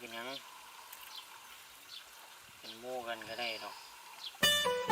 เป็นยังเป็นมู่กันก็ได้ดอก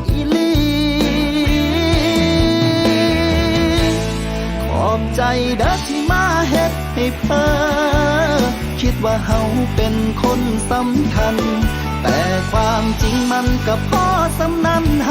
ใจเด้อที่มาเฮ็ดให้เพ้อคิดว่าเฮาเป็นคนสำคัญ แต่ความจริงมันก็พอสำนันเฮ